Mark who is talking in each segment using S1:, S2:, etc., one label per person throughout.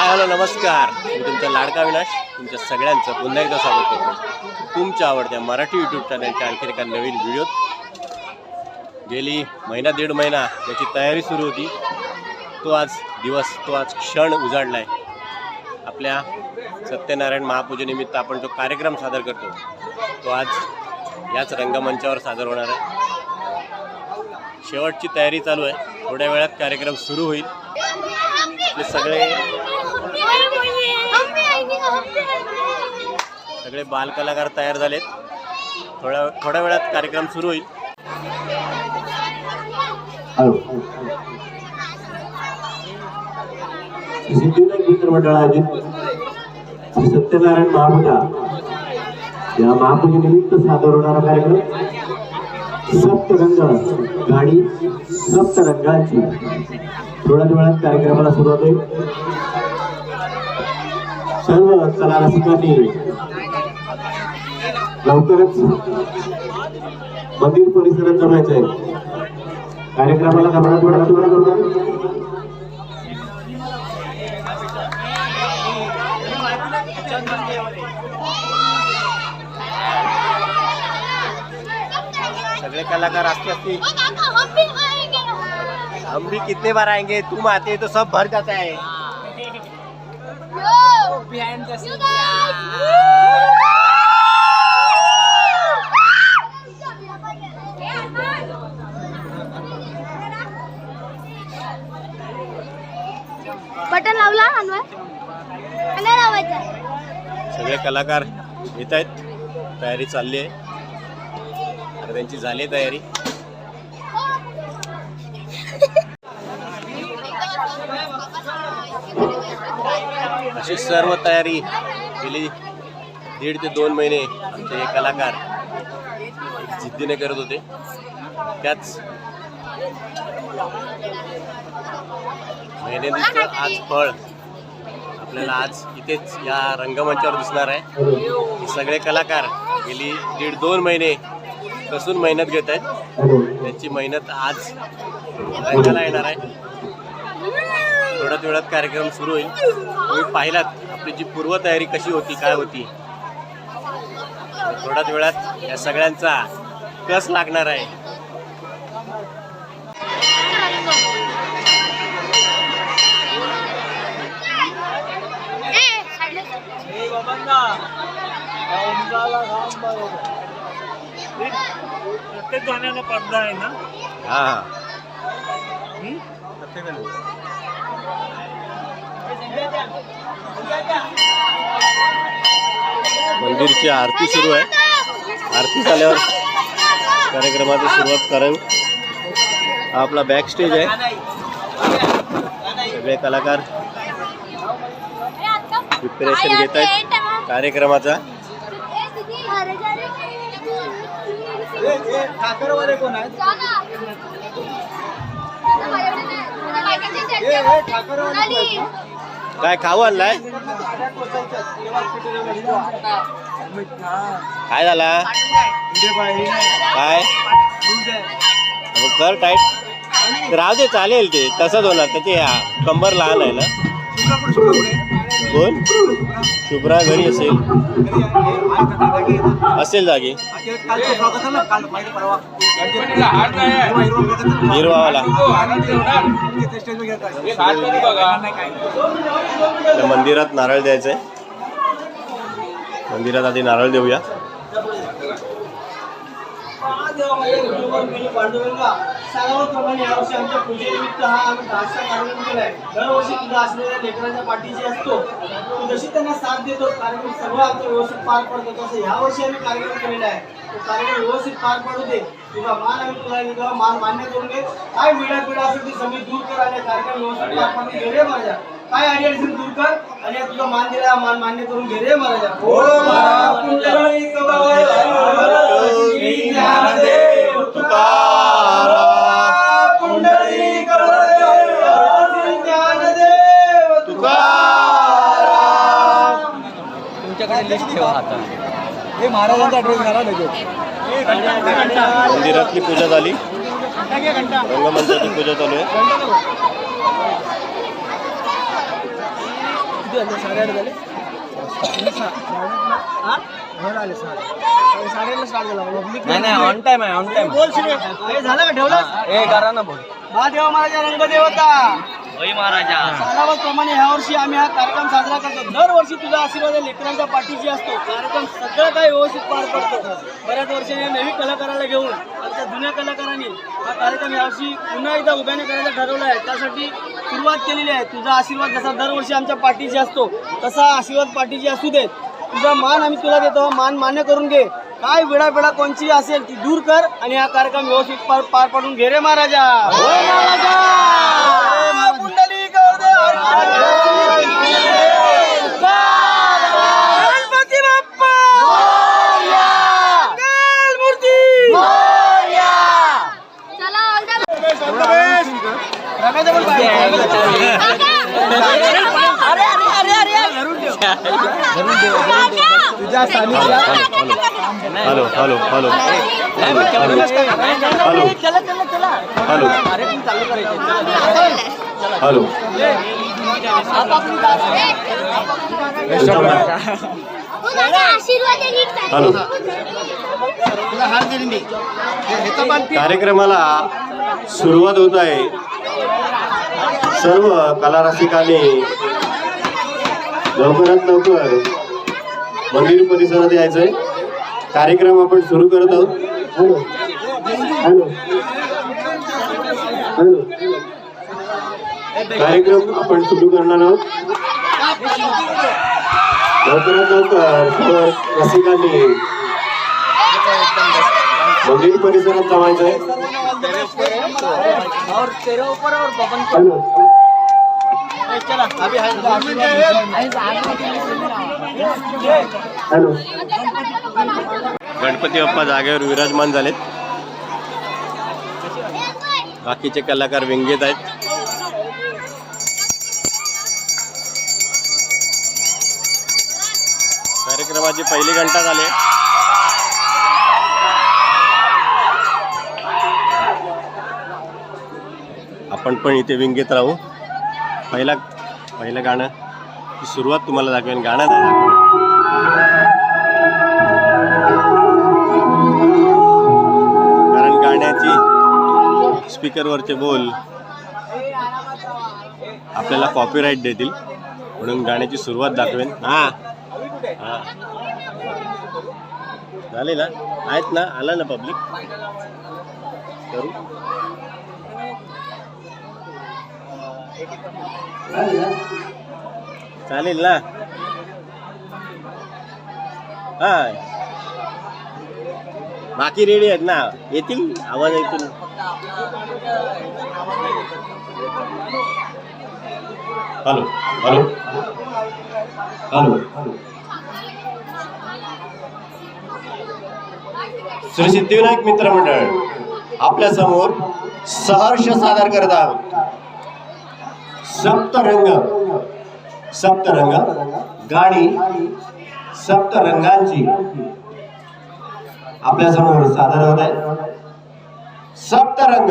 S1: Hi hello नमस्कार. मी तुमचा लाडका विनाश तुमच्या सगळ्यांचं पुन्हा एकदा स्वागत करतो. तुमच्या आवडत्या मराठी यूट्यूब चॅनलच्या आणखी एका नवीन व्हिडिओत गेली महिना दीड महिना त्याची तयारी सुरू होती. तो आज दिवस तो आज क्षण उजाडला आहे आपल्या सत्यनारायण महापूजेनिमित्त आपण जो कार्यक्रम सादर करतो तो आज याच रंगमंचावर सादर होणार आहे. शेवटची तयारी चालू आहे. थोड्या वेळात कार्यक्रम सुरू होईल. आपले सगळे सगळे बालकलाकार तयार झालेत. थोड्या थोड्या वेळात कार्यक्रम सुरू होईल.
S2: सिद्धिविनायक मित्रमंडळ आयोजित श्री सत्यनारायण महापूजा. या महापूजेनिमित्त सादर होणारा कार्यक्रम सप्तरंग गाडी सप्तरंगाची थोड्याच वेळात कार्यक्रमाला सुरुवात होईल. सर्व कला रसिकांनी लवकरच मंदिर परिसरात जमायचं आहे. कार्यक्रमाला होणार
S1: सगळे कलाकार असते असते हम भी कितने बार आएँगे? तुम आते तो सब भर जाता है.
S3: बटन लावला हलवा नाही
S1: सगळे कलाकार येत आहेत. तयारी चालली आहे. तर त्यांची झाली आहे तयारी. अशी सर्व तयारी गेली दीड ते दोन महिने आमचे हे कलाकार जिद्दीने करत होते. त्याच मेहनतीचं आज फळ आपल्याला आज इथेच या रंगमंचावर दिसणार आहे. हे सगळे कलाकार गेली दीड दोन महिने कसून मेहनत घेत आहेत. त्यांची मेहनत आज रंगाला येणार आहे. थोड्याच वेळात कार्यक्रम सुरू होईल. तुम्ही पाहिलात आपली जी पूर्वतयारी कशी होती काय होती? थोड्याच वेळात या सगळ्यांचा कस लागणार आहे?
S4: प्रत्येक गाण्याला पडदा आहे ना?
S1: हा. हा मंदिरची आरती सुरू आहे. आरती झाल्यावर कार्यक्रमाची सुरुवात करावी हा आपला बॅक स्टेज आहे. सगळे कलाकार प्रिपरेशन घेत आहेत. कार्यक्रमाचा? काय खाऊ आणलाय? काय झाला? काय? कर टाईट राहू दे चालेल ते. तसंच होणार त्याचे कंबर लहान आहे ना. कोण? शुभ्रा घरी असेल. असेल जागी. हिरवावाला. त्या मंदिरात नारळ द्यायचंय. मंदिरात आधी नारळ देऊया.
S5: सर्वप्रमाणे यावर्षी आमच्या पूजेनिमित्त हा आम्ही डान्सचा कार्यक्रम केलाय. दरवर्षी तुझा असलेल्या लेकरांच्या पाठीशी असतो तू जशी त्यांना साथ देतो कार्यक्रम सगळं आमचं व्यवस्थित पार पडतो. तसं यावर्षी आम्ही कार्यक्रम केलेला आहे. तो कार्यक्रम व्यवस्थित पार पडू दे. तुझा मान आम्ही तुला तुझा मान मान्य करून घे. काय विडा पिढा असेल ती सगळी दूर कर आणि कार्यक्रम व्यवस्थित पार पाडून घे रे माझ्या काय अडचण दूर कर आणि या तुझा मान दिला मान मान्य करून घे रे महाराजा.
S6: लिस्ट ठेवा आता. हे महाराजांचा ड्रेस घाला लगेच.
S1: मंदिरातली पूजा झाली. रंगमंचाची पूजा चालू आहे.
S5: झाले झाले? हा? झाला.
S6: नाही ऑन टाइम आहे ऑन टाइम
S5: हे झालं का? ठेवलं?
S6: ए करा ना बोल.
S5: महादेव महाराजा रंगदेवता. प्रमाणे ह्या वर्षी आम्ही हा कार्यक्रम साजरा करतो. दरवर्षी तुझा आशीर्वाद लेकरांच्या पाठीशी असतो. कार्यक्रम सगळं काही व्यवस्थित पार पडतो. बऱ्याच वर्षांनी नवीन कलाकाराला घेऊन आमच्या जुन्या कलाकारांनी हा कार्यक्रम यावर्षी पुन्हा एकदा उभ्याने करायचा ठरवला आहे. त्यासाठी सुरुवात केलेली आहे. तुझा आशीर्वाद जसा दरवर्षी आमच्या पाठीशी असतो तसा आशीर्वाद पाठीशी असू देत तुझा मान आम्ही तुला देतो. मान मान्य करून घे. काय वेळा वेळा कोणची असेल ती दूर कर आणि हा कार्यक्रम व्यवस्थित पार पार पाडून घे रे महाराजा कुंडली गणपती बाप्पा मूर्ती
S3: चला ऑल द
S5: रगाचं पण पाहिजे.
S1: Hello hello hello hello hello hello. Hello कार्यक्रमाला सुरुवात होत आहे. सर्व कला रसिकांनी लवकरात लवकर मंदिर परिसरात यायचंय. कार्यक्रम आपण सुरू करत आहोत.
S2: हॅलो. हॅलो. हॅलो.
S1: कार्यक्रम आपण सुरू करणार आहोत. लवकरात लवकर सर्व रसिकांनी मंदिर परिसरात जमायचंय.
S5: और तेरे ऊपर और बबन
S2: हॅलो.
S1: गणपती बाप्पा जागेवर विराजमान झालेत. बाकीचे कलाकार व्यंगेत आहेत. कार्यक्रमाची पहिली घंटा झाली. आपण पण इथे विंगेत राहू. पहिला पहिलं गाणं ची सुरुवात तुम्हाला दाखवेन. गाणं नाही दाखवेन कारण गाण्याची स्पीकरवरचे बोल आपल्याला कॉपीराईट देतील. म्हणून गाण्याची सुरुवात दाखवेन. हा. हां. झाले ना? आहेत ना? आला ना पब्लिक करू? चालेल ना? हा बाकी रेडी आहेत ना? येतील? आवाज येतील hello hello. Hello. Shri Siddhivinayak मित्र मंडळ आपल्यासमोर सहर्ष सादर करत आहोत. सप्तरंग. सप्तरंग. गाडी. सप्तरंगांची. आपल्यासमोर सादर होत आहे. सप्तरंग.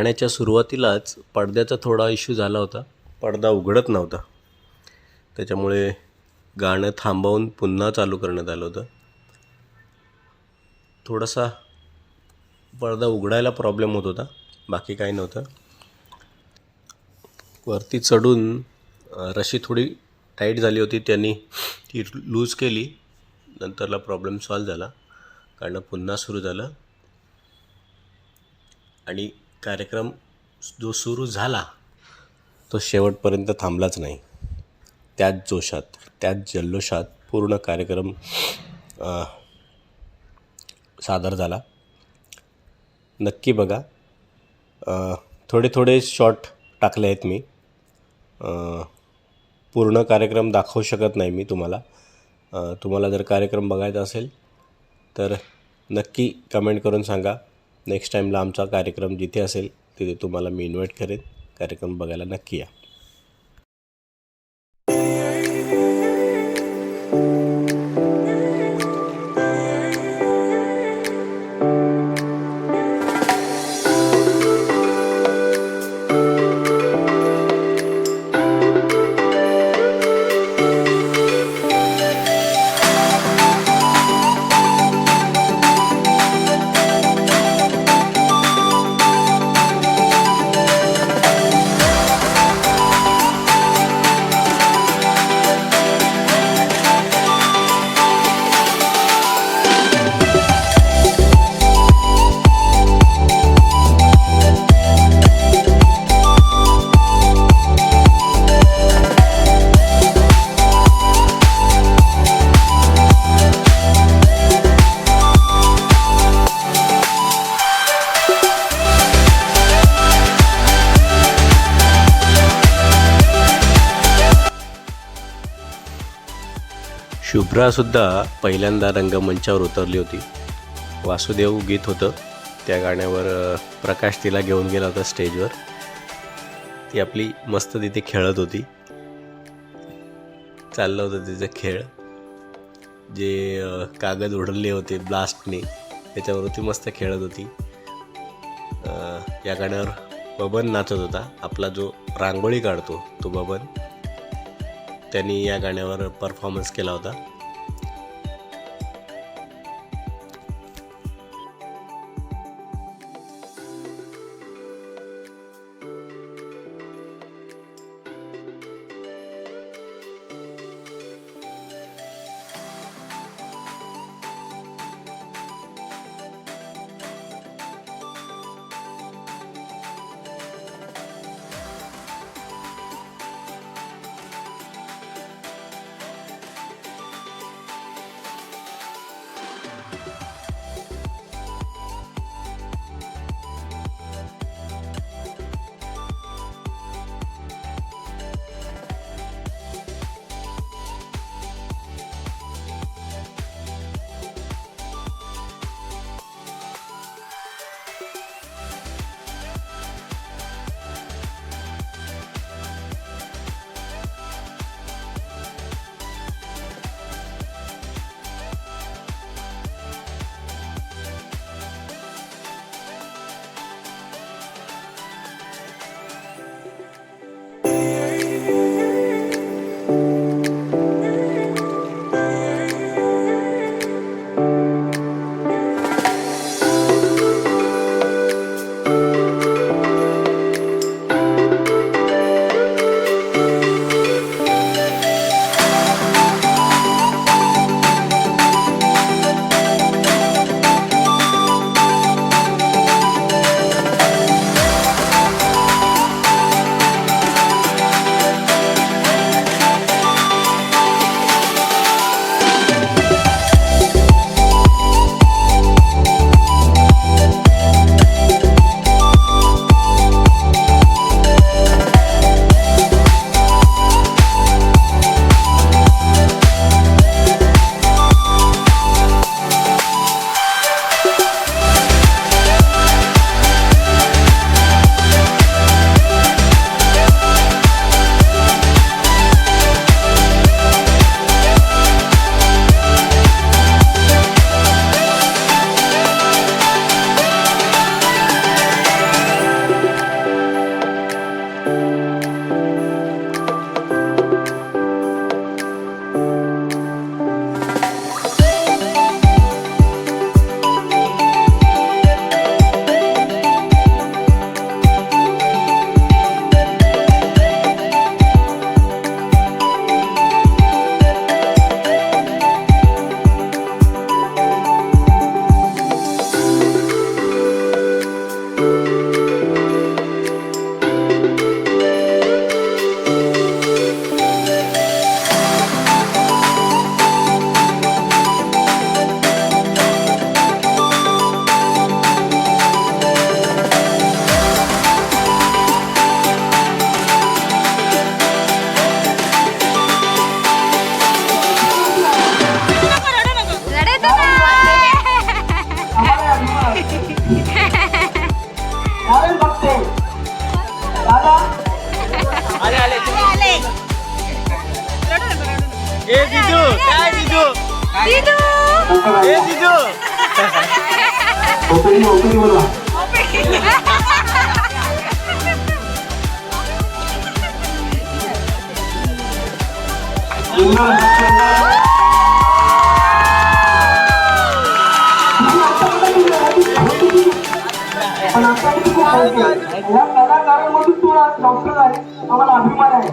S1: गाण्याच्या सुरुवातीलाच पडद्याचा थोडा इश्यू झाला होता. पडदा उघडत नव्हता. त्याच्यामुळे गाणं थांबवून पुन्हा चालू करण्यात आलं होतं. थोडासा पडदा उघडायला प्रॉब्लेम होत होता. बाकी काही नव्हतं. वरती चढून रशी थोडी टाईट झाली होती. त्यांनी ती लूज केली. नंतरला प्रॉब्लेम सॉल्व झाला. गाणं पुन्हा सुरू झालं. आणि कार्यक्रम जो सुरू झाला तो शेवटपर्यंत थांबलाच नाही. त्याच जोशात त्याच जल्लोषात पूर्ण कार्यक्रम सादर झाला. नक्की बघा थोडे थोडे शॉट टाकले आहेत मी. पूर्ण कार्यक्रम दाखवू शकत नाही मी तुम्हाला. तुम्हाला जर कार्यक्रम बघायचा असेल तर नक्की कमेंट करून सांगा. नेक्स्ट टाईमला आमचा कार्यक्रम जिथे असेल तिथे तुम्हाला मी इन्व्हाइट करेन. कार्यक्रम बघायला नक्की या. सुद्धा पहिल्यांदा रंगमंचावर उतरली होती. वासुदेव गीत होतं. त्या गाण्यावर प्रकाश तिला घेऊन गेला होता स्टेजवर. ती आपली मस्त तिथे खेळत होती. चाललं होतं तिचं खेळ. जे कागद उडले होते ब्लास्टने त्याच्यावरती मस्त खेळत होती. या गाण्यावर बबन नाचत होता. आपला जो रांगोळी काढतो तो बबन त्यांनी या गाण्यावर परफॉर्मन्स केला होता.
S2: या कलाकारांमधून तू डॉक्टर आहे आम्हाला अभिमान आहे.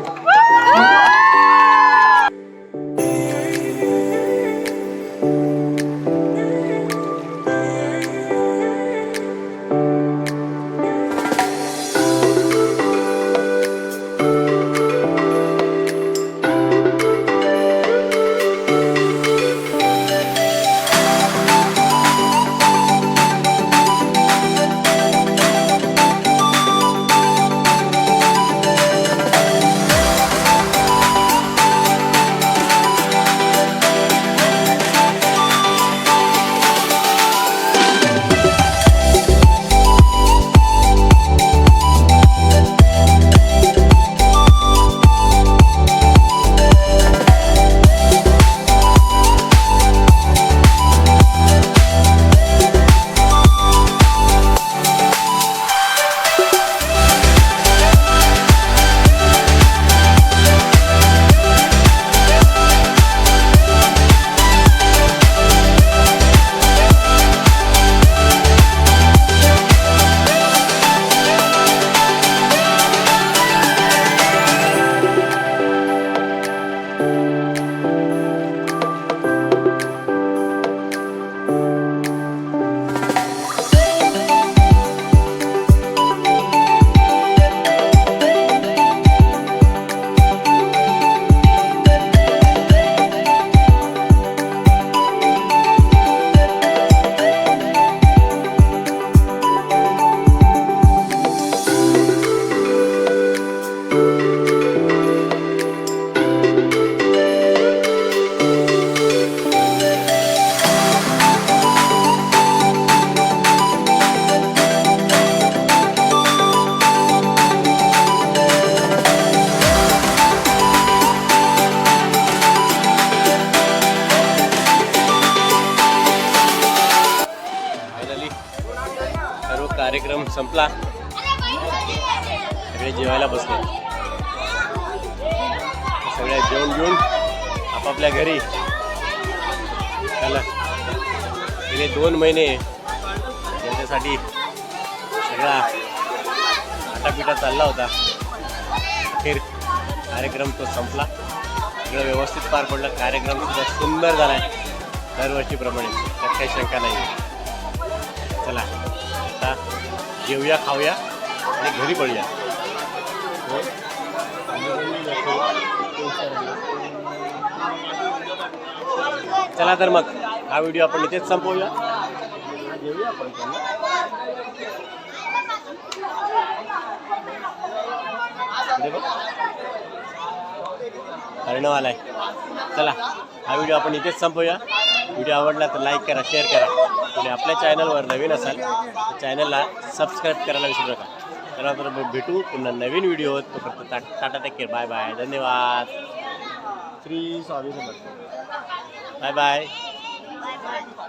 S1: संपला. सगळे जेवायला बसले. सगळ्या जेवण घेऊन आपापल्या घरी. चला. गेले दोन महिने. त्यांच्यासाठी सगळा आटापिटा चालला होता. अखेर कार्यक्रम तो संपला. सगळं व्यवस्थित पार पडलं. कार्यक्रम सुद्धा सुंदर झाला आहे दरवर्षीप्रमाणे. त्यात काही शंका नाही जेवूया खाऊया आणि घरी पडूया हो? चला तर मग हा व्हिडिओ आपण इथेच संपवूया हा, जेवूया आपण चला. इकडे चला हा व्हिडिओ आपण इथेच संपवूया व्हिडिओ आवडला तर लाईक करा शेअर करा आणि आपल्या चॅनलवर नवीन असाल तर चॅनलला सबस्क्राईब करायला विसरू नका. चला तर मग भेटू पुन्हा नवीन व्हिडिओ तोपर्यंत टा- tata take care. Bye bye. धन्यवाद. श्री स्वामी समर्थ. Bye bye.